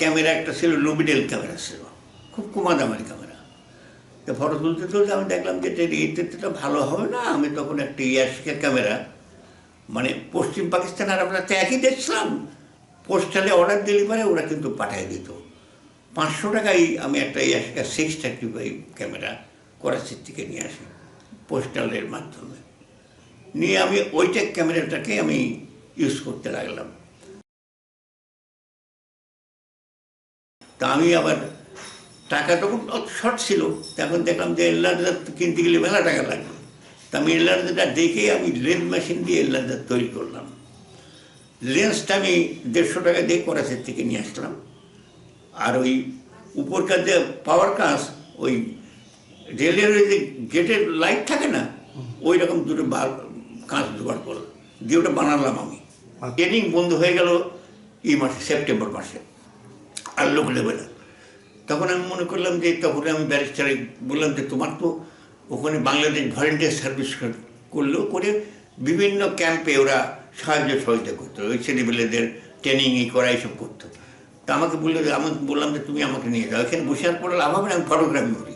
Camera একটা ছিল লুবিডেল camera ছিল। খুব কমা দামের ক্যামেরা তো ফটো তুলতে তুলতে আমি দেখলাম যে এতে ভালো হবে না। আমি তখন একটা ইয়াসিকের ক্যামেরা মানে পশ্চিম পাকিস্তান আর আমরা তো একই দেখছিলাম। পোস্টালে অর্ডার ডেলিভারি ওরা কিন্তু পাঠিয়ে দিত। পাঁচশো টাকায় আমি একটা Yashica six thirty five camera করাচির থেকে নিয়ে আসি পোস্টালের মাধ্যমে। নিয়ে আমি ওইটা ক্যামেরাটাকে আমি ইউজ করতে লাগলাম। তা আমি আবার টাকা তখন শর্ট ছিল। তখন দেখলাম যে এল্লাদার কিনতে গেলে মেলা টাকা লাগবে। তা আমি এল্লাদারটা দেখে আমি লেন্স মেশিন দিয়ে এল্লাদার তৈরি করলাম। লেন্সটা আমি দেড়শো টাকা দিয়ে করাচের থেকে নিয়ে আসলাম। আর ওই উপরকার যে পাওয়ার কাঁচ ওই রেলের ওই যে গেটের লাইট থাকে না ওই রকম দুটো বার কাঁচ জোগাড় করলাম। দিয়ে ওটা বানালাম আমি। ট্রেনিং বন্ধ হয়ে গেল এই মাসে সেপ্টেম্বর মাসে। আর লোক নেবে না। তখন আমি মনে করলাম যে, তখন আমি ব্যারিস্টারে বললাম যে, তোমার তো ওখানে বাংলাদেশ ভলেন্টিয়ার সার্ভিস করল করে বিভিন্ন ক্যাম্পে ওরা সাহায্য সহযোগিতা করতো, ওই ছেলেপেলেদের ট্রেনিং এই করা, এইসব করতো। তা আমাকে বলল যে আমাকে বললাম যে, তুমি আমাকে নিয়ে যাও। এখানে বসে আর পড়ে লাভ হবে না, আমি ফটোগ্রাফি করি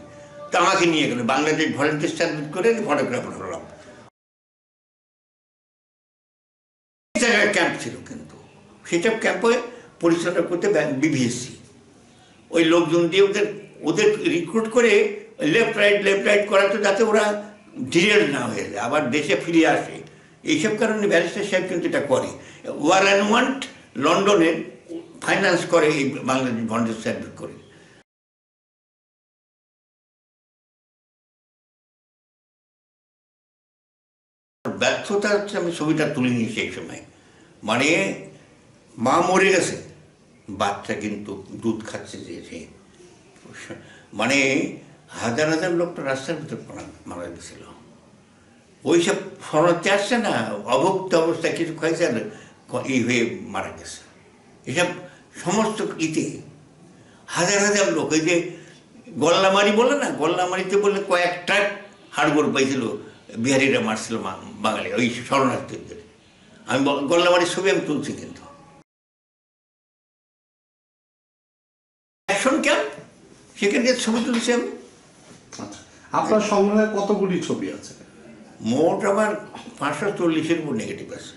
তা আমাকে নিয়ে গেলো। বাংলাদেশ ভলেন্টিয়ার সার্ভিস করে ফটোগ্রাফার হলাম ক্যাম্প ছিল কিন্তু। সেসব ক্যাম্পে পরিচালনা করতে বিভিএসসি ওই লোকজন দিয়ে ওদের ওদের রিক্রুট করে লেফট রাইট লেফট রাইট করাতো যাতে ওরা ডিরেল না হয়ে যায়, আবার দেশে ফিরে আসে। এইসব কারণে ব্যারিস্টার সাহেব কিন্তু এটা করে। ওয়ার অ্যান্ড ওয়ান্ট লন্ডনে ফাইন্যান্স করে এই বাংলাদেশ ভন্ডের সার্ভিস করে। ব্যর্থতা হচ্ছে আমি ছবিটা তুলে নিয়েছি এই সময়। মানে মা মরে গেছে। বাচ্চা কিন্তু দুধ খাচ্ছে যে মানে হাজার হাজার লোকটা রাস্তার ভিতর মারা- গেছিল। ওইসব শরণার্থী আসছে না, অভুক্ত অবস্থায় কিছু খাইছে আর ক- ই হয়ে মারা গেছে। এসব সমস্ত ইতে হাজার হাজার লোক, এই যে গল্লামারি বলে না, গল্লামারিতে বললে কয়েকটা হাড়গোড় পাইছিল, বিহারিরা মারছিল বাঙালি, ওই শরণার্থীদের। আমি গল্লামারির ছবি আমি তুলছি কিন্তু। সেখানে ছবি তুলছি আমি। আচ্ছা আপনার সংগ্রহে কতগুলি ছবি আছে? মোট আমার পাঁচশো চল্লিশের উপর নেগেটিভ আছে।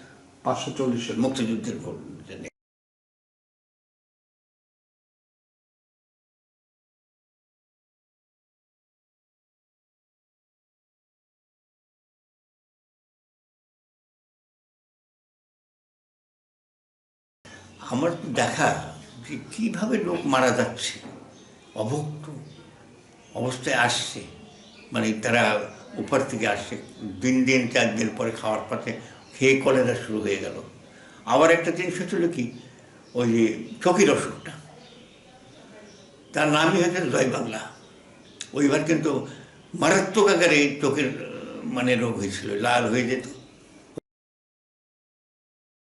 পাঁচশো চল্লিশের মুক্তিযুদ্ধের উপর আমার দেখা যে কীভাবে লোক মারা যাচ্ছে? অভুক্ত। অবস্থায় আসছে। মানে তারা উপর থেকে আসছে। দিন দিন, চার দিন পরে খাওয়ার পথে খেয়ে কলেরা শুরু হয়ে গেল। আবার একটা জিনিস হচ্ছিল কি? ওই যে চকির অসুখটা। তার নামই হয়েছে জয় বাংলা। ওইবার কিন্তু মারাত্মক আকারে চোখের মানে রোগ হয়েছিল। লাল হয়ে যেত।